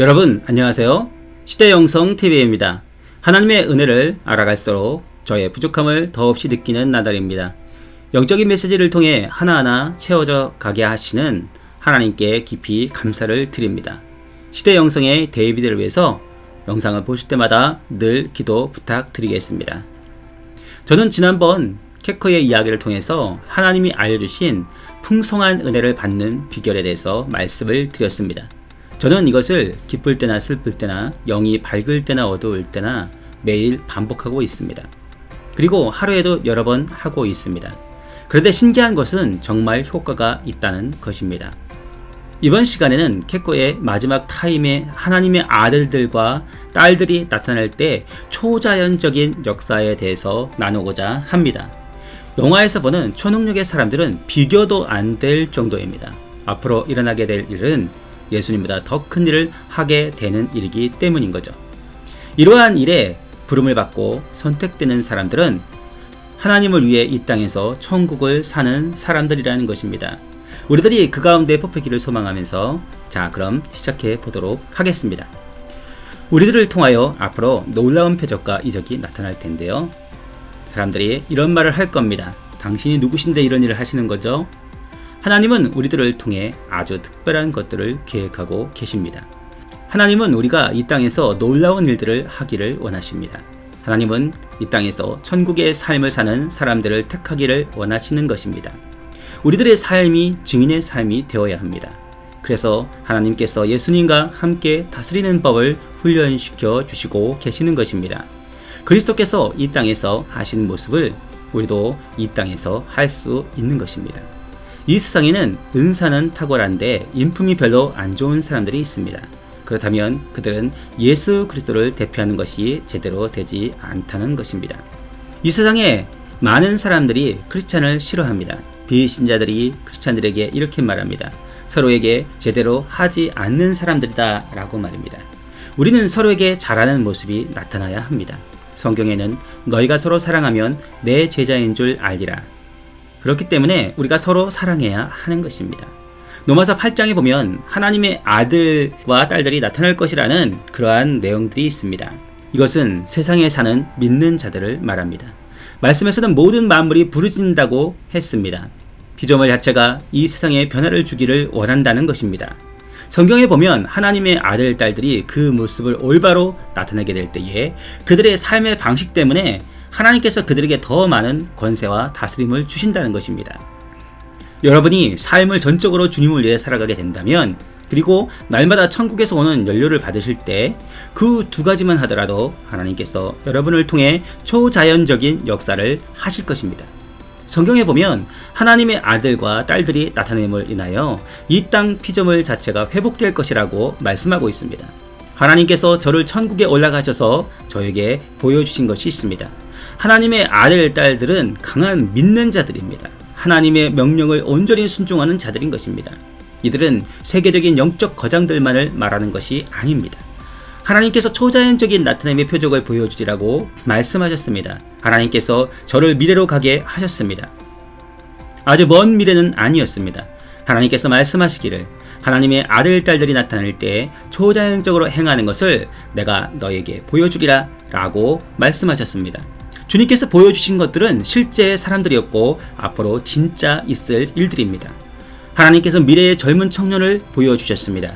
여러분 안녕하세요. 시대영성 TV입니다. 하나님의 은혜를 알아갈수록 저의 부족함을 더없이 느끼는 나달입니다. 영적인 메시지를 통해 하나하나 채워져 가게 하시는 하나님께 깊이 감사를 드립니다. 시대영성의 데이비드를 위해서 영상을 보실 때마다 늘 기도 부탁드리겠습니다. 저는 지난번 캐커의 이야기를 통해서 하나님이 알려주신 풍성한 은혜를 받는 비결에 대해서 말씀을 드렸습니다. 저는 이것을 기쁠 때나 슬플 때나 영이 밝을 때나 어두울 때나 매일 반복하고 있습니다. 그리고 하루에도 여러 번 하고 있습니다. 그런데 신기한 것은 정말 효과가 있다는 것입니다. 이번 시간에는 캐코의 마지막 타임에 하나님의 아들들과 딸들이 나타날 때 초자연적인 역사에 대해서 나누고자 합니다. 영화에서 보는 초능력의 사람들은 비교도 안 될 정도입니다. 앞으로 일어나게 될 일은 예수님보다 더 큰 일을 하게 되는 일이기 때문인 거죠. 이러한 일에 부름을 받고 선택되는 사람들은 하나님을 위해 이 땅에서 천국을 사는 사람들이라는 것입니다. 우리들이 그 가운데 뽑히기를 소망하면서 자, 그럼 시작해 보도록 하겠습니다. 우리들을 통하여 앞으로 놀라운 표적과 이적이 나타날 텐데요. 사람들이 이런 말을 할 겁니다. 당신이 누구신데 이런 일을 하시는 거죠? 하나님은 우리들을 통해 아주 특별한 것들을 계획하고 계십니다. 하나님은 우리가 이 땅에서 놀라운 일들을 하기를 원하십니다. 하나님은 이 땅에서 천국의 삶을 사는 사람들을 택하기를 원하시는 것입니다. 우리들의 삶이 증인의 삶이 되어야 합니다. 그래서 하나님께서 예수님과 함께 다스리는 법을 훈련시켜 주시고 계시는 것입니다. 그리스도께서 이 땅에서 하신 모습을 우리도 이 땅에서 할 수 있는 것입니다. 이 세상에는 은사는 탁월한데 인품이 별로 안 좋은 사람들이 있습니다. 그렇다면 그들은 예수 그리스도를 대표하는 것이 제대로 되지 않다는 것입니다. 이 세상에 많은 사람들이 크리스찬을 싫어합니다. 비신자들이 크리스찬들에게 이렇게 말합니다. 서로에게 제대로 하지 않는 사람들이다 라고 말입니다. 우리는 서로에게 잘하는 모습이 나타나야 합니다. 성경에는 너희가 서로 사랑하면 내 제자인 줄 알리라 그렇기 때문에 우리가 서로 사랑해야 하는 것입니다. 노마사 8장에 보면 하나님의 아들과 딸들이 나타날 것이라는 그러한 내용들이 있습니다. 이것은 세상에 사는 믿는 자들을 말합니다. 말씀에서는 모든 만물이 부르짖는다고 했습니다. 피조물 자체가 이 세상에 변화를 주기를 원한다는 것입니다. 성경에 보면 하나님의 아들, 딸들이 그 모습을 올바로 나타내게 될 때에 그들의 삶의 방식 때문에 하나님께서 그들에게 더 많은 권세와 다스림을 주신다는 것입니다. 여러분이 삶을 전적으로 주님을 위해 살아가게 된다면 그리고 날마다 천국에서 오는 연료를 받으실 때 그 두 가지만 하더라도 하나님께서 여러분을 통해 초자연적인 역사를 하실 것입니다. 성경에 보면 하나님의 아들과 딸들이 나타냄을 인하여 이 땅 피조물 자체가 회복될 것이라고 말씀하고 있습니다. 하나님께서 저를 천국에 올라가셔서 저에게 보여주신 것이 있습니다. 하나님의 아들, 딸들은 강한 믿는 자들입니다. 하나님의 명령을 온전히 순종하는 자들인 것입니다. 이들은 세계적인 영적 거장들만을 말하는 것이 아닙니다. 하나님께서 초자연적인 나타남의 표적을 보여주리라고 말씀하셨습니다. 하나님께서 저를 미래로 가게 하셨습니다. 아주 먼 미래는 아니었습니다. 하나님께서 말씀하시기를 하나님의 아들, 딸들이 나타날 때 초자연적으로 행하는 것을 내가 너에게 보여주리라 라고 말씀하셨습니다. 주님께서 보여주신 것들은 실제의 사람들이었고 앞으로 진짜 있을 일들입니다. 하나님께서 미래의 젊은 청년을 보여주셨습니다.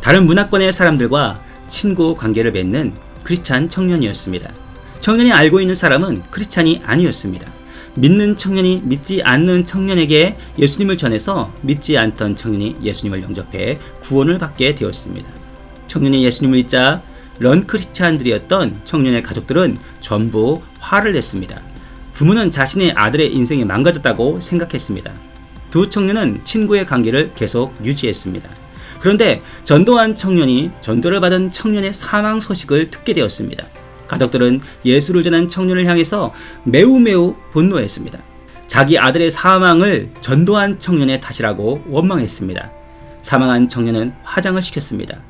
다른 문화권의 사람들과 친구 관계를 맺는 크리스찬 청년이었습니다. 청년이 알고 있는 사람은 크리스찬이 아니었습니다. 믿는 청년이 믿지 않는 청년에게 예수님을 전해서 믿지 않던 청년이 예수님을 영접해 구원을 받게 되었습니다. 청년이 예수님을 믿자 런 크리스찬들이었던 청년의 가족들은 전부 화를 냈습니다. 부모는 자신의 아들의 인생이 망가졌다고 생각했습니다. 두 청년은 친구의 관계를 계속 유지했습니다. 그런데 전도한 청년이 전도를 받은 청년의 사망 소식을 듣게 되었습니다. 가족들은 예수를 전한 청년을 향해서 매우 매우 분노했습니다. 자기 아들의 사망을 전도한 청년의 탓이라고 원망했습니다. 사망한 청년은 화장을 시켰습니다.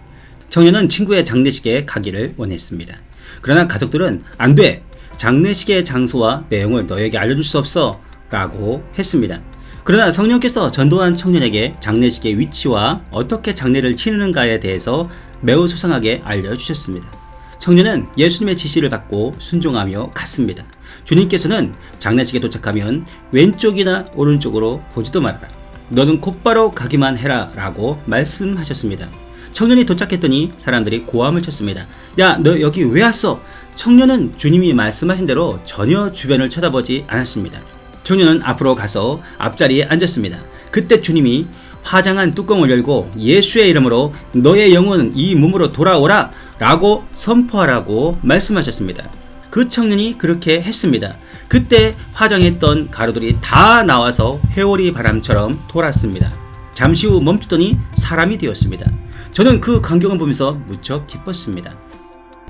청년은 친구의 장례식에 가기를 원했습니다. 그러나 가족들은 안 돼! 장례식의 장소와 내용을 너에게 알려줄 수 없어! 라고 했습니다. 그러나 성령께서 전도한 청년에게 장례식의 위치와 어떻게 장례를 치르는가에 대해서 매우 소상하게 알려주셨습니다. 청년은 예수님의 지시를 받고 순종하며 갔습니다. 주님께서는 장례식에 도착하면 왼쪽이나 오른쪽으로 보지도 말아라. 너는 곧바로 가기만 해라 라고 말씀하셨습니다. 청년이 도착했더니 사람들이 고함을 쳤습니다. 야, 너 여기 왜 왔어? 청년은 주님이 말씀하신 대로 전혀 주변을 쳐다보지 않았습니다. 청년은 앞으로 가서 앞자리에 앉았습니다. 그때 주님이 화장한 뚜껑을 열고 예수의 이름으로 너의 영혼은 이 몸으로 돌아오라 라고 선포하라고 말씀하셨습니다. 그 청년이 그렇게 했습니다. 그때 화장했던 가루들이 다 나와서 회오리 바람처럼 돌았습니다. 잠시 후 멈추더니 사람이 되었습니다. 저는 그 광경을 보면서 무척 기뻤습니다.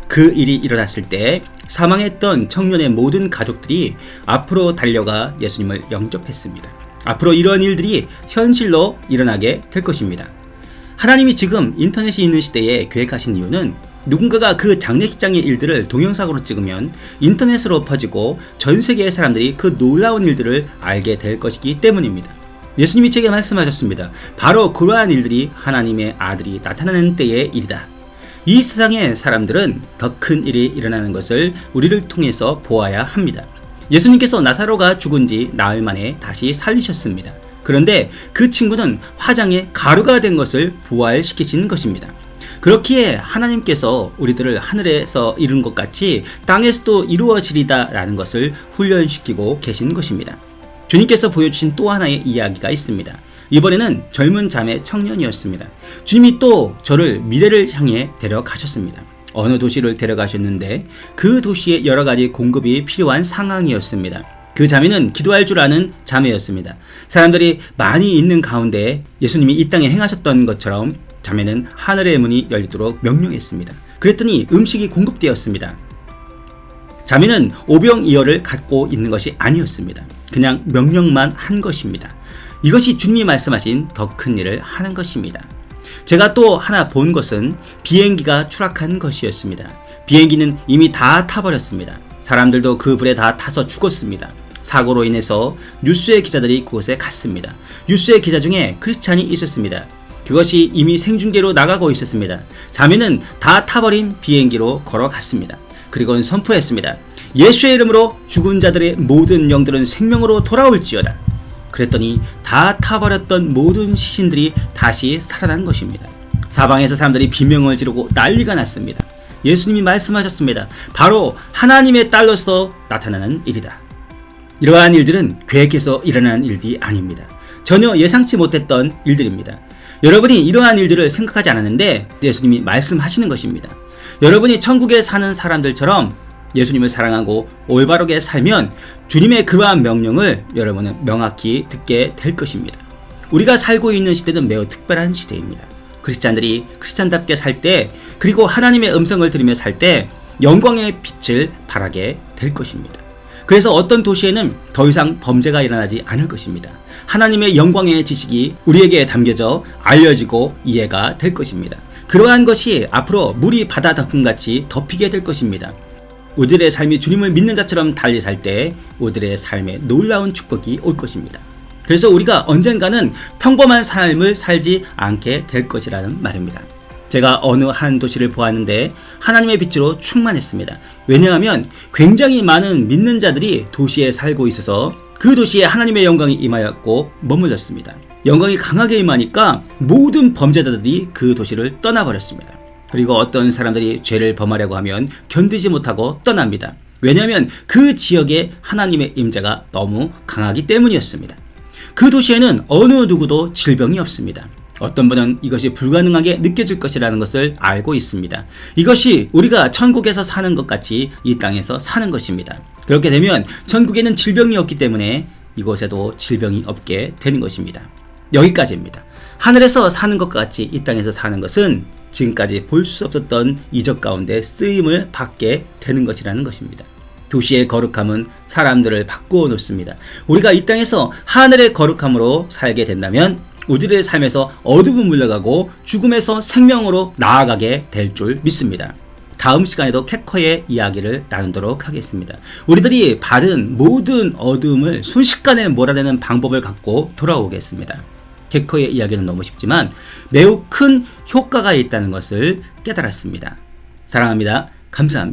그 일이 일어났을 때 사망했던 청년의 모든 가족들이 앞으로 달려가 예수님을 영접했습니다. 앞으로 이런 일들이 현실로 일어나게 될 것입니다. 하나님이 지금 인터넷이 있는 시대에 계획하신 이유는 누군가가 그 장례식장의 일들을 동영상으로 찍으면 인터넷으로 퍼지고 전 세계의 사람들이 그 놀라운 일들을 알게 될 것이기 때문입니다. 예수님이 제게 말씀하셨습니다. 바로 그러한 일들이 하나님의 아들이 나타나는 때의 일이다. 이 세상의 사람들은 더 큰 일이 일어나는 것을 우리를 통해서 보아야 합니다. 예수님께서 나사로가 죽은 지 나흘 만에 다시 살리셨습니다. 그런데 그 친구는 화장의 가루가 된 것을 부활시키신 것입니다. 그렇기에 하나님께서 우리들을 하늘에서 이룬 것 같이 땅에서도 이루어지리다 라는 것을 훈련시키고 계신 것입니다. 주님께서 보여주신 또 하나의 이야기가 있습니다. 이번에는 젊은 자매 청년이었습니다. 주님이 또 저를 미래를 향해 데려가셨습니다. 어느 도시를 데려가셨는데 그 도시에 여러 가지 공급이 필요한 상황이었습니다. 그 자매는 기도할 줄 아는 자매였습니다. 사람들이 많이 있는 가운데 예수님이 이 땅에 행하셨던 것처럼 자매는 하늘의 문이 열리도록 명령했습니다. 그랬더니 음식이 공급되었습니다. 자매는 오병이어를 갖고 있는 것이 아니었습니다. 그냥 명령만 한 것입니다. 이것이 주님이 말씀하신 더 큰 일을 하는 것입니다. 제가 또 하나 본 것은 비행기가 추락한 것이었습니다. 비행기는 이미 다 타버렸습니다. 사람들도 그 불에 다 타서 죽었습니다. 사고로 인해서 뉴스의 기자들이 그곳에 갔습니다. 뉴스의 기자 중에 크리스찬이 있었습니다. 그것이 이미 생중계로 나가고 있었습니다. 자매는 다 타버린 비행기로 걸어갔습니다. 그리고 선포했습니다. 예수의 이름으로 죽은 자들의 모든 영들은 생명으로 돌아올지어다. 그랬더니 다 타버렸던 모든 시신들이 다시 살아난 것입니다. 사방에서 사람들이 비명을 지르고 난리가 났습니다. 예수님이 말씀하셨습니다. 바로 하나님의 딸로서 나타나는 일이다. 이러한 일들은 계획해서 일어나는 일이 아닙니다. 전혀 예상치 못했던 일들입니다. 여러분이 이러한 일들을 생각하지 않았는데 예수님이 말씀하시는 것입니다. 여러분이 천국에 사는 사람들처럼 예수님을 사랑하고 올바르게 살면 주님의 그러한 명령을 여러분은 명확히 듣게 될 것입니다. 우리가 살고 있는 시대는 매우 특별한 시대입니다. 크리스찬들이 크리스찬답게 살 때, 그리고 하나님의 음성을 들으며 살 때 영광의 빛을 발하게 될 것입니다. 그래서 어떤 도시에는 더 이상 범죄가 일어나지 않을 것입니다. 하나님의 영광의 지식이 우리에게 담겨져 알려지고 이해가 될 것입니다. 그러한 것이 앞으로 물이 바다 덮음같이 덮이게 될 것입니다. 우리들의 삶이 주님을 믿는 자처럼 달리 살 때 우리들의 삶에 놀라운 축복이 올 것입니다. 그래서 우리가 언젠가는 평범한 삶을 살지 않게 될 것이라는 말입니다. 제가 어느 한 도시를 보았는데 하나님의 빛으로 충만했습니다. 왜냐하면 굉장히 많은 믿는 자들이 도시에 살고 있어서 그 도시에 하나님의 영광이 임하였고 머물렀습니다. 영광이 강하게 임하니까 모든 범죄자들이 그 도시를 떠나버렸습니다. 그리고 어떤 사람들이 죄를 범하려고 하면 견디지 못하고 떠납니다. 왜냐하면 그 지역에 하나님의 임재가 너무 강하기 때문이었습니다. 그 도시에는 어느 누구도 질병이 없습니다. 어떤 분은 이것이 불가능하게 느껴질 것이라는 것을 알고 있습니다. 이것이 우리가 천국에서 사는 것 같이 이 땅에서 사는 것입니다. 그렇게 되면 천국에는 질병이 없기 때문에 이곳에도 질병이 없게 되는 것입니다. 여기까지입니다. 하늘에서 사는 것과 같이 이 땅에서 사는 것은 지금까지 볼 수 없었던 이적 가운데 쓰임을 받게 되는 것이라는 것입니다. 도시의 거룩함은 사람들을 바꾸어 놓습니다. 우리가 이 땅에서 하늘의 거룩함으로 살게 된다면 우리들의 삶에서 어둠은 물러가고 죽음에서 생명으로 나아가게 될 줄 믿습니다. 다음 시간에도 캐커의 이야기를 나누도록 하겠습니다. 우리들이 바른 모든 어둠을 순식간에 몰아내는 방법을 갖고 돌아오겠습니다. 캐커의 이야기는 너무 쉽지만 매우 큰 효과가 있다는 것을 깨달았습니다. 사랑합니다. 감사합니다.